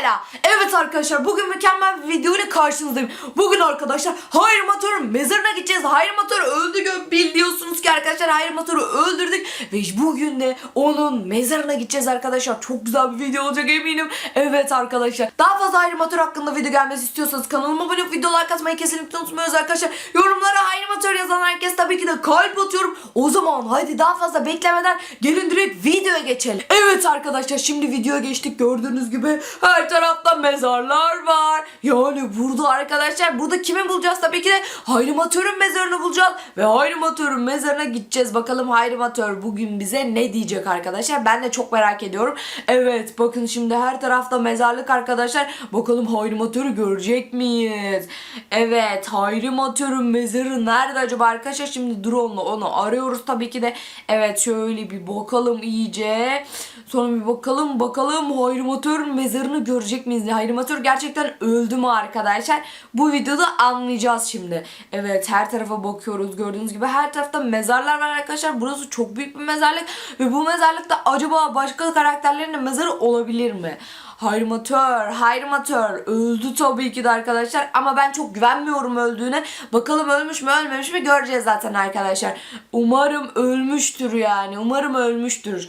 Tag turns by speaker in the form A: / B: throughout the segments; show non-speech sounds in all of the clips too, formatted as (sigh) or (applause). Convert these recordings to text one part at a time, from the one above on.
A: là Evet arkadaşlar bugün mükemmel bir video ile karşınızdayım. Bugün arkadaşlar Hayri Motor'un mezarına gideceğiz. Hayri Motor öldü gö- biliyorsunuz ki arkadaşlar Hayri Motor'u öldürdük. Ve bugün de onun mezarına gideceğiz arkadaşlar. Çok güzel bir video olacak eminim. Evet arkadaşlar. Daha fazla Hayri Motor hakkında video gelmesi istiyorsanız kanalıma abone olup video like atmayı kesinlikle unutmuyoruz arkadaşlar. Yorumlara Hayri Motor yazan herkes tabii ki de kalp atıyorum. O zaman hadi daha fazla beklemeden gelin direkt videoya geçelim. Evet arkadaşlar şimdi videoya geçtik. Gördüğünüz gibi her tarafta mezarlar var. Yani burada arkadaşlar burada kimi bulacağız? Tabii ki de Hayri Motor'un mezarını bulacağız. Ve Hayri Motor'un mezarına gideceğiz. Bakalım Hayri Motor bugün bize ne diyecek arkadaşlar? Ben de çok merak ediyorum. Evet bakın şimdi her tarafta mezarlık arkadaşlar. Bakalım Hayri Motor'u görecek miyiz? Evet Hayri Motor'un mezarı nerede acaba arkadaşlar? Şimdi drone'la onu arıyoruz tabii ki de. Evet şöyle bir bakalım iyice. Sonra bir bakalım bakalım Hayri Motor'un mezarını görecek miyiz? Hayri Motor gerçekten öldü mü arkadaşlar? Bu videoda anlayacağız şimdi. Evet her tarafa bakıyoruz. Gördüğünüz gibi her tarafta mezarlar var arkadaşlar. Burası çok büyük bir mezarlık. Ve bu mezarlıkta acaba başka karakterlerin de mezarı olabilir mi? Hayrimatör, Hayrimatör öldü tabii ki de arkadaşlar ama ben çok güvenmiyorum öldüğüne. Bakalım ölmüş mü ölmemiş mi göreceğiz zaten arkadaşlar. Umarım ölmüştür yani. Umarım ölmüştür.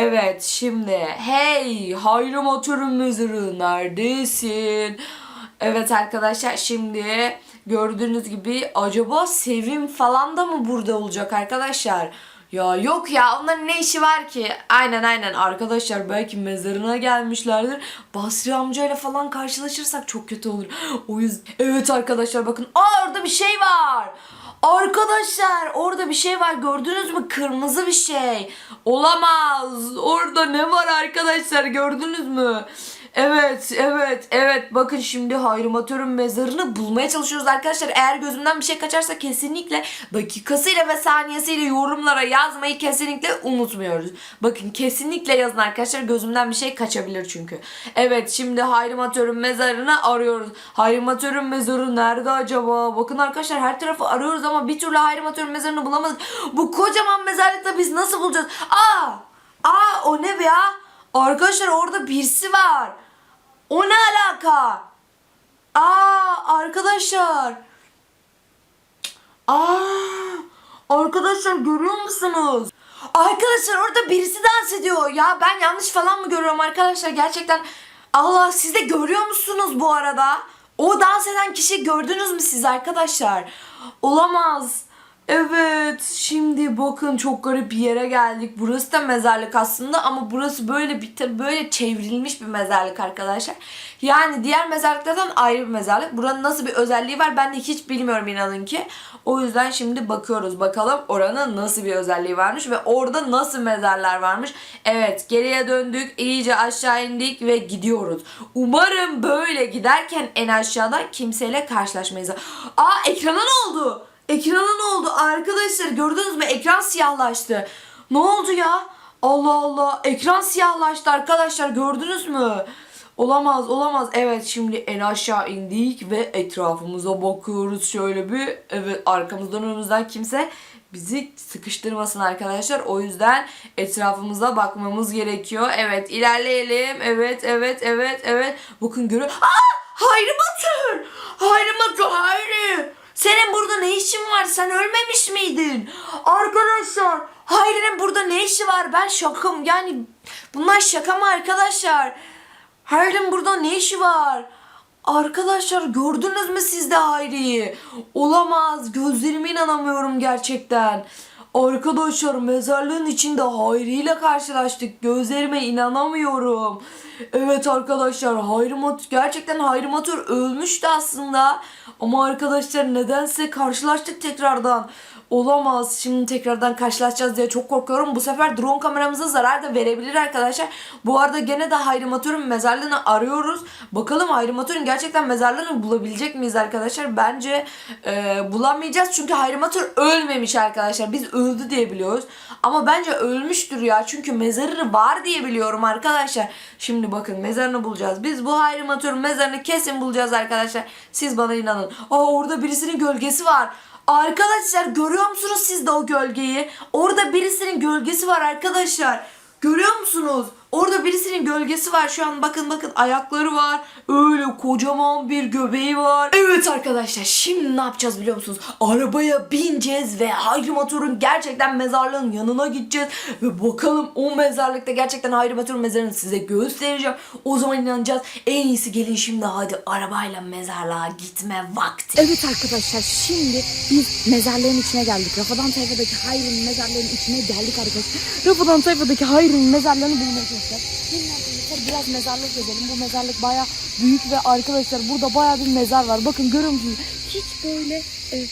A: Evet şimdi hey Hayrimatör'ün mezarı neredesin? Evet arkadaşlar şimdi gördüğünüz gibi acaba Sevim falan da mı burada olacak arkadaşlar? Ya yok ya onların ne işi var ki? Aynen aynen arkadaşlar belki mezarına gelmişlerdir. Basri amcayla falan karşılaşırsak çok kötü olur. (gasps) O yüzden evet arkadaşlar bakın. Orada bir şey var. Arkadaşlar orada bir şey var gördünüz mü? Kırmızı bir şey. Olamaz. Orada ne var arkadaşlar gördünüz mü? Evet, evet, evet. Bakın şimdi Hayrimatör'ün mezarını bulmaya çalışıyoruz arkadaşlar. Eğer gözümden bir şey kaçarsa kesinlikle dakikasıyla ve saniyesiyle yorumlara yazmayı kesinlikle unutmuyoruz. Bakın kesinlikle yazın arkadaşlar. Gözümden bir şey kaçabilir çünkü. Evet, şimdi Hayrimatör'ün mezarını arıyoruz. Hayrimatör'ün mezarı nerede acaba? Bakın arkadaşlar her tarafı arıyoruz ama bir türlü Hayrimatör'ün mezarını bulamadık. Bu kocaman mezarlıkta biz nasıl bulacağız? Aa! Aa o ne be ya? Arkadaşlar orada birisi var. O ne alaka? Aa arkadaşlar. Aa arkadaşlar görüyor musunuz? Arkadaşlar orada birisi dans ediyor. Ya ben yanlış falan mı görüyorum arkadaşlar? Gerçekten Allah siz de görüyor musunuz bu arada? O dans eden kişi gördünüz mü siz arkadaşlar? Olamaz. Evet şimdi bakın çok garip bir yere geldik. Burası da mezarlık aslında ama burası böyle bir böyle çevrilmiş bir mezarlık arkadaşlar. Yani diğer mezarlıklardan ayrı bir mezarlık. Buranın nasıl bir özelliği var ben de hiç bilmiyorum inanın ki. O yüzden şimdi bakıyoruz bakalım oranın nasıl bir özelliği varmış ve orada nasıl mezarlar varmış. Evet geriye döndük iyice aşağı indik ve gidiyoruz. Umarım böyle giderken en aşağıdan kimseyle karşılaşmayız. Aa ekrana ne oldu? Ekrana ne oldu? Arkadaşlar gördünüz mü? Ekran siyahlaştı. Ne oldu ya? Allah Allah. Ekran siyahlaştı arkadaşlar. Gördünüz mü? Olamaz olamaz. Evet şimdi en aşağı indik ve etrafımıza bakıyoruz şöyle bir. Evet arkamızdan önümüzden kimse bizi sıkıştırmasın arkadaşlar. O yüzden etrafımıza bakmamız gerekiyor. Evet ilerleyelim. Evet evet evet evet. Bakın görüyor. Aa! Hayri Batır! Hayri Batır Hayri! Senin burada ne işin var? Sen ölmemiş miydin? Arkadaşlar Hayri'nin burada ne işi var? Ben şakım. Yani bunlar şaka mı arkadaşlar? Hayri'nin burada ne işi var? Arkadaşlar gördünüz mü siz de Hayri'yi? Olamaz. Gözlerime inanamıyorum gerçekten. Arkadaşlar mezarlığın içinde Hayri ile karşılaştık. Gözlerime inanamıyorum. Evet arkadaşlar Hayri Motor gerçekten Hayri Motor ölmüştü aslında. Ama arkadaşlar nedense karşılaştık tekrardan. Olamaz. Şimdi tekrardan karşılaşacağız diye çok korkuyorum. Bu sefer drone kameramıza zarar da verebilir arkadaşlar. Bu arada gene de Hayrimatör'ün mezarlığını arıyoruz. Bakalım Hayrimatör'ün gerçekten mezarlığını bulabilecek miyiz arkadaşlar? Bence e, bulamayacağız. Çünkü Hayrimatör ölmemiş arkadaşlar. Biz öldü diye biliyoruz. Ama bence ölmüştür ya. Çünkü mezarı var diye biliyorum arkadaşlar. Şimdi bakın mezarını bulacağız. Biz bu Hayrimatör'ün mezarını kesin bulacağız arkadaşlar. Siz bana inanın. Aa orada birisinin gölgesi var. Arkadaşlar görüyor musunuz siz de o gölgeyi? Orada birisinin gölgesi var arkadaşlar. Görüyor musunuz? Orada birisinin gölgesi var şu an. Bakın bakın ayakları var. Öyle kocaman bir göbeği var. Evet arkadaşlar şimdi ne yapacağız biliyor musunuz? Arabaya bineceğiz ve Hayri Matur'un gerçekten mezarlığın yanına gideceğiz. Ve bakalım o mezarlıkta gerçekten Hayri Matur'un mezarını size göstereceğim. O zaman inanacağız. En iyisi gelin şimdi hadi arabayla mezarlığa gitme vakti.
B: Evet arkadaşlar şimdi biz mezarlığın içine geldik. Rafadan Tayfa'daki Hayr'ın mezarlığının içine geldik arkadaşlar. Rafadan Tayfa'daki Hayr'ın mezarlığını bulmaya çalışacağız. Gelin arkadaşlar biraz mezarlık gezelim. Bu mezarlık baya büyük ve arkadaşlar burada baya bir mezar var. Bakın görüyor musunuz? Hiç böyle e,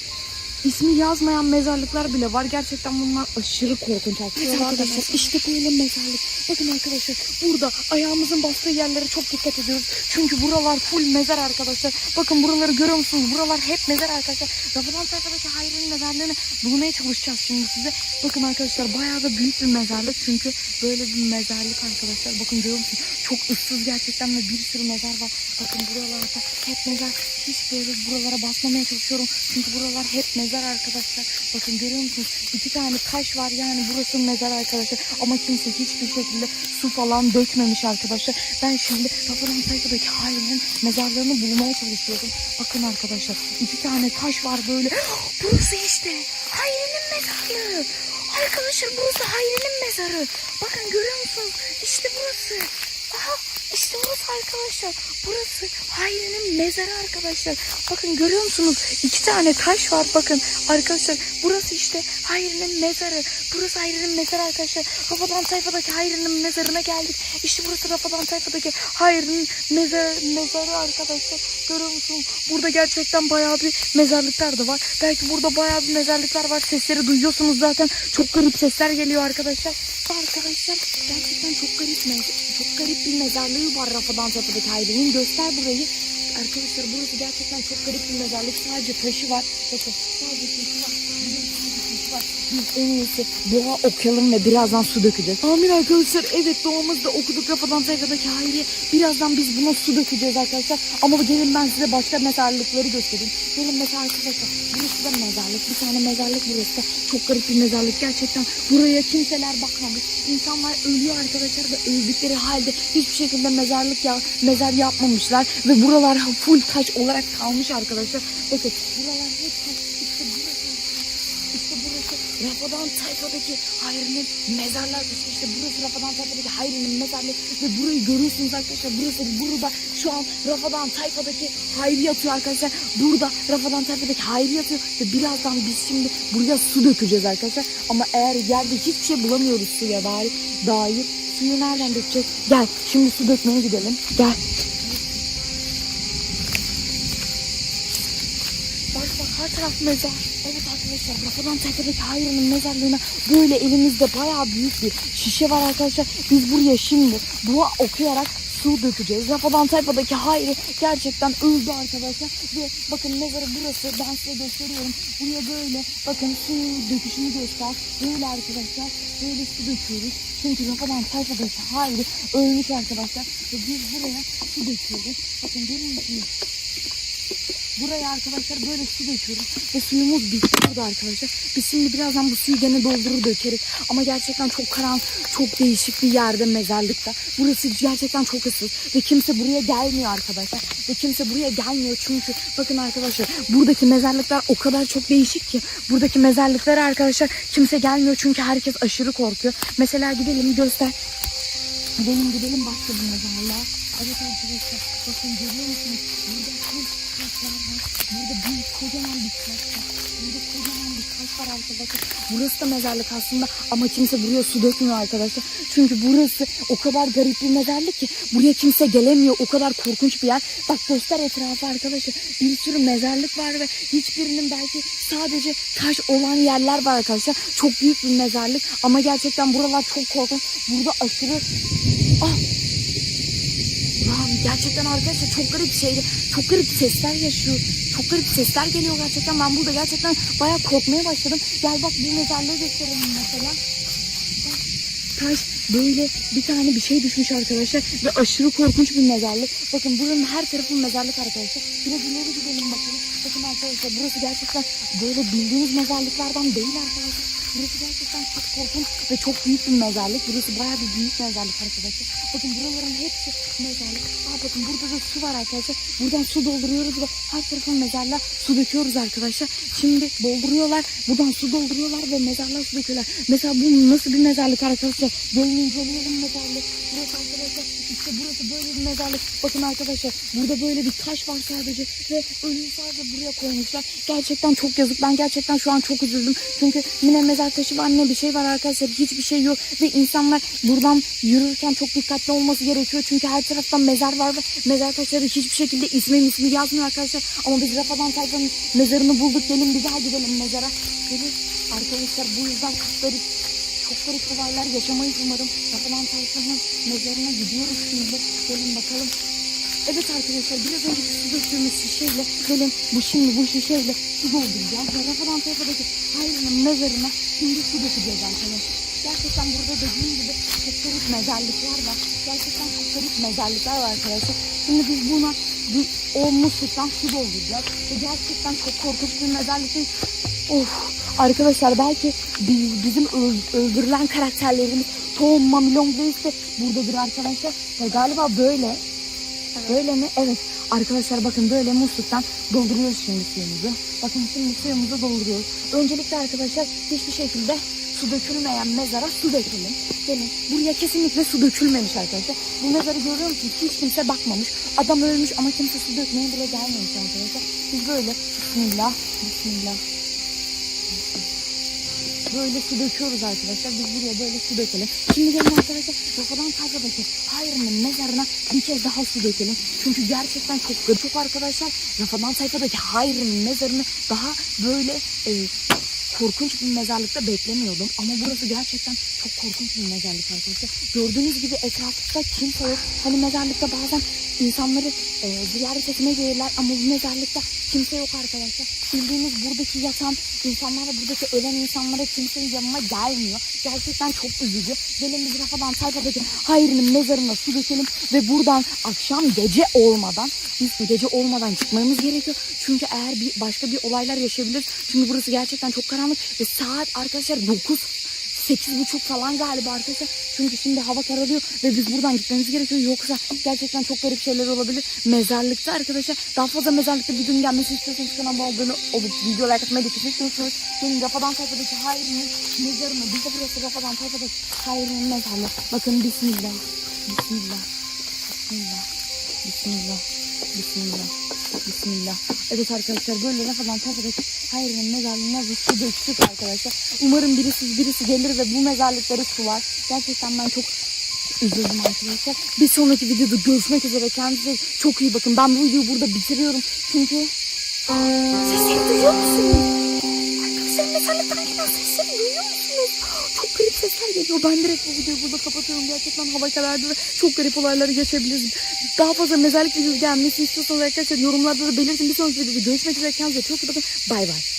B: ismi yazmayan mezarlıklar bile var. Gerçekten bunlar aşırı korkunç arkadaşlar. arkadaşlar işte böyle mezarlık. Bakın arkadaşlar burada ayağımızın bastığı yerlere çok dikkat ediyoruz. Çünkü buralar full mezar arkadaşlar. Bakın buraları görüyor musunuz? Buralar hep mezar arkadaşlar. Rafadan sayfadaki Hayri'nin mezarlığını bulmaya çalışacağız şimdi size. Bakın arkadaşlar bayağı da büyük bir mezarlık. Çünkü böyle bir mezarlık arkadaşlar. Bakın görüyor musunuz? Çok ıssız gerçekten ve bir sürü mezar var. Bakın buralarda hep mezar. Hiç böyle buralara basmamaya çalışıyorum. Çünkü buralar hep mezar arkadaşlar. Bakın görüyor musunuz? İki tane taş var yani burası mezar arkadaşlar. Ama kimse hiçbir şekilde su falan dökmemiş arkadaşlar. Ben şimdi Rafadan sayfadaki Hayri'nin mezarlarını bulmaya çalışıyorum. Bakın arkadaşlar iki tane taş var böyle. (gasps) Burası işte Hayri'nin mezarlığı. Arkadaşlar burası Hayri'nin mezarı. Bakın görüyor musunuz? İşte burası. Aha işte burası arkadaşlar. Burası Hayri'nin mezarı arkadaşlar. Bakın görüyor musunuz? İki tane taş var bakın. Arkadaşlar burası işte Hayri'nin mezarı. Burası Hayri'nin mezarı arkadaşlar. Rafadan sayfadaki Hayri'nin mezarına geldik. İşte burası Rafadan sayfadaki Hayri'nin mezarı, mezarı arkadaşlar. Görüyor musunuz? Burada gerçekten bayağı bir mezarlıklar da var. Belki burada bayağı bir mezarlıklar var. Sesleri duyuyorsunuz zaten. Çok garip sesler geliyor arkadaşlar. Arkadaşlar gerçekten çok garip mez- çok garip bir mezarlığı var Rafadan Tepe'deki Hayri'nin. Göster burayı. Arkadaşlar burası gerçekten çok garip bir mezarlık. Sadece taşı var. Bakın sadece taşı var. Var. Biz en iyisi doğa okuyalım ve birazdan su dökeceğiz. Amin arkadaşlar. Evet doğamızda okuduk Rafadan Tepe'deki Hayri'ye. Birazdan biz buna su dökeceğiz arkadaşlar. Ama gelin ben size başka mezarlıkları göstereyim. Gelin mesela arkadaşlar. Burası da mezarlık. Bir tane mezarlık burası da. Çok garip bir mezarlık gerçekten. Buraya kimseler bakmamış. İnsanlar ölüyor arkadaşlar ve öldükleri halde hiçbir şekilde mezarlık ya mezar yapmamışlar ve buralar full taş olarak kalmış arkadaşlar. Bakın buralar hep taş. Rafadan Tayfa'daki Hayri'nin mezarlar taşı. İşte burası Rafadan Tayfa'daki Hayri'nin mezarlığı ve burayı görüyorsunuz arkadaşlar. Burası burada şu an Rafadan Tayfa'daki Hayri yatıyor arkadaşlar. Burada Rafadan Tayfa'daki Hayri yatıyor ve birazdan biz şimdi buraya su dökeceğiz arkadaşlar. Ama eğer yerde hiçbir şey bulamıyoruz suya dair, dair suyu nereden dökeceğiz? Gel şimdi su dökmeye gidelim. Gel. Taraf mezar. Evet arkadaşlar Rafadan Tayfa'daki Hayri'nin mezarlığına böyle elimizde bayağı büyük bir şişe var arkadaşlar. Biz buraya şimdi dua okuyarak su dökeceğiz. Rafadan Tayfa'daki Hayri gerçekten öldü arkadaşlar. Ve bakın mezarı burası. Ben size gösteriyorum. Buraya böyle bakın su döküşünü göster. Böyle arkadaşlar. Böyle su döküyoruz. Çünkü Rafadan Tayfa'daki Hayri ölmüş arkadaşlar. Ve biz buraya su döküyoruz. Bakın görüyor musunuz? Buraya arkadaşlar böyle su döküyoruz ve suyumuz bitti burada arkadaşlar. Biz şimdi birazdan bu suyu gene doldurur dökeriz. Ama gerçekten çok karanlık, çok değişik bir yerde mezarlıkta. Burası gerçekten çok ıssız ve kimse buraya gelmiyor arkadaşlar. Ve kimse buraya gelmiyor çünkü bakın arkadaşlar buradaki mezarlıklar o kadar çok değişik ki. Buradaki mezarlıklara arkadaşlar kimse gelmiyor çünkü herkes aşırı korkuyor. Mesela gidelim göster. Gidelim gidelim başka bir mezarlığa. Evet arkadaşlar bakın görüyor musunuz? Burada taşlar var. Burada büyük kocaman bir taş var. Burada kocaman bir taş var arkadaşlar. Burası da mezarlık aslında ama kimse buraya su dökmüyor arkadaşlar. Çünkü burası o kadar garip bir mezarlık ki buraya kimse gelemiyor. O kadar korkunç bir yer. Bak göster etrafı arkadaşlar. Bir sürü mezarlık var ve hiçbirinin belki sadece taş olan yerler var arkadaşlar. Çok büyük bir mezarlık ama gerçekten buralar çok korkunç. Burada aşırı Ah gerçekten arkadaşlar çok garip şeydi. Çok garip sesler yaşıyor. Çok garip sesler geliyor gerçekten. Ben burada gerçekten bayağı korkmaya başladım. Gel bak bu mezarlığı gösterelim mesela. Taş böyle bir tane bir şey düşmüş arkadaşlar ve aşırı korkunç bir mezarlık. Bakın buranın her tarafı mezarlık arkadaşlar. Biraz ileri gidelim bakalım. Bakın arkadaşlar burası gerçekten böyle bildiğiniz mezarlıklardan değil arkadaşlar. Burası gerçekten çok korkunç ve çok büyük bir mezarlık. Burası bayağı bir büyük mezarlık arkadaşlar. Bakın buraların hepsi mezarlık. Aa bakın burada da su var arkadaşlar. Buradan su dolduruyoruz ve her tarafa mezarlığa su döküyoruz arkadaşlar. Şimdi dolduruyorlar. Buradan su dolduruyorlar ve mezarlığa su döküyorlar. Mesela bu nasıl bir mezarlık arkadaşlar? Gelin inceleyelim mezarlık. Burası arkadaşlar işte burası böyle bir mezarlık. Bakın arkadaşlar burada böyle bir taş var sadece ve ölüyü sadece buraya koymuşlar. Gerçekten çok yazık. Ben gerçekten şu an çok üzüldüm. Çünkü yine mezar taşı var ne bir şey var arkadaşlar. Hiçbir şey yok ve insanlar buradan yürürken çok dikkatli olması gerekiyor. Çünkü her taraftan mezar var ve mezar taşları hiçbir şekilde ismi ismi yazmıyor arkadaşlar. Ama biz Rafadan Tayfa'nın mezarını bulduk. Gelin bir daha gidelim mezara. Gelin arkadaşlar bu yüzden çok garip çok garip olaylar yaşamayız umarım. Rafadan Tayfa'nın mezarına gidiyoruz şimdi. Gelin bakalım. Evet arkadaşlar biraz önce su döktüğümüz şişeyle gelin bu şimdi bu şişeyle su dolduracağız. Ve Rafadan Tayfa'daki Hayri'nin mezarına şimdi su dökeceğiz arkadaşlar. Gerçekten burada dediğim gibi çok garip mezarlıklar var. Gerçekten çok garip mezarlıklar var arkadaşlar. Şimdi biz buna bir o musluktan su dolduracağız. Ve gerçekten çok korkunç bir mezarlık. Of arkadaşlar belki bi- bizim öl- öldürülen karakterlerimiz Tom, Mamilon Blaze de buradadır arkadaşlar. Ve galiba böyle. Böyle mi? Evet. Arkadaşlar bakın böyle musluktan dolduruyoruz şimdi suyumuzu. Bakın şimdi suyumuzu dolduruyoruz. Öncelikle arkadaşlar hiçbir şekilde su dökülmeyen mezara su dökelim. Gelin buraya kesinlikle su dökülmemiş arkadaşlar. Bu mezarı görüyor musunuz? Hiç kimse bakmamış. Adam ölmüş ama kimse su dökmeye bile gelmemiş arkadaşlar. Biz böyle Bismillah, Bismillah. Böyle su döküyoruz arkadaşlar. Biz buraya böyle su dökelim. Şimdi gelin arkadaşlar Rafadan Tayfa'daki Hayri'nin mezarına bir kez daha su dökelim. Çünkü gerçekten çok garip. Çok arkadaşlar Rafadan Tayfa'daki Hayri'nin mezarını daha böyle e, korkunç bir mezarlıkta beklemiyordum. Ama burası gerçekten çok korkunç bir mezarlık arkadaşlar. Gördüğünüz gibi etrafta kimse yok. Hani mezarlıkta bazen insanları e, ziyaret etmeye gelirler ama bu mezarlıkta kimse yok arkadaşlar. Bildiğiniz buradaki yatan insanlar ve buradaki ölen insanlara kimsenin yanına gelmiyor. Gerçekten çok üzücü. Gelin biz Rafadan Tayfa'daki Hayri'nin mezarına su dökelim ve buradan akşam gece olmadan biz gece olmadan çıkmamız gerekiyor. Çünkü eğer bir başka bir olaylar yaşayabiliriz. Çünkü burası gerçekten çok karanlık ve saat arkadaşlar 9 sekiz buçuk falan galiba arkadaşlar. Çünkü şimdi hava kararıyor ve biz buradan gitmemiz gerekiyor. Yoksa gerçekten çok garip şeyler olabilir. Mezarlıkta arkadaşlar daha fazla mezarlıkta videonun gelmesi istiyorsanız kanalıma abone olup video like atmayı da kesinlikle. Benim Rafadan Tayfa'daki Hayri'nin mezarını. Biz de burası Rafadan Tayfa'daki Hayri'nin mezarlığı. Bakın Bismillah. Bismillah. Bismillah. Bismillah. Bismillah. Bismillah. Evet arkadaşlar böyle Rafadan Tayfa'daki Hayri'nin mezarlığına su döktük arkadaşlar. Umarım birisi birisi gelir ve bu mezarlıkları sular. Gerçekten ben çok üzüldüm arkadaşlar. Bir sonraki videoda görüşmek üzere. Kendinize çok iyi bakın. Ben bu videoyu burada bitiriyorum. Çünkü sesleri duyuyor musunuz? Arkadaşlar mezarlıktan gelen sesleri duyuyor musunuz? Çok garip sesler geliyor. Ben direkt bu videoyu burada kapatıyorum. Gerçekten hava karardı ve çok garip olayları yaşayabiliriz. Daha fazla mezarlık videosu gelmesini istiyorsanız arkadaşlar yorumlarda da belirtin. Bir sonraki videoda görüşmek üzere. Kendinize çok iyi bakın. Bay bay.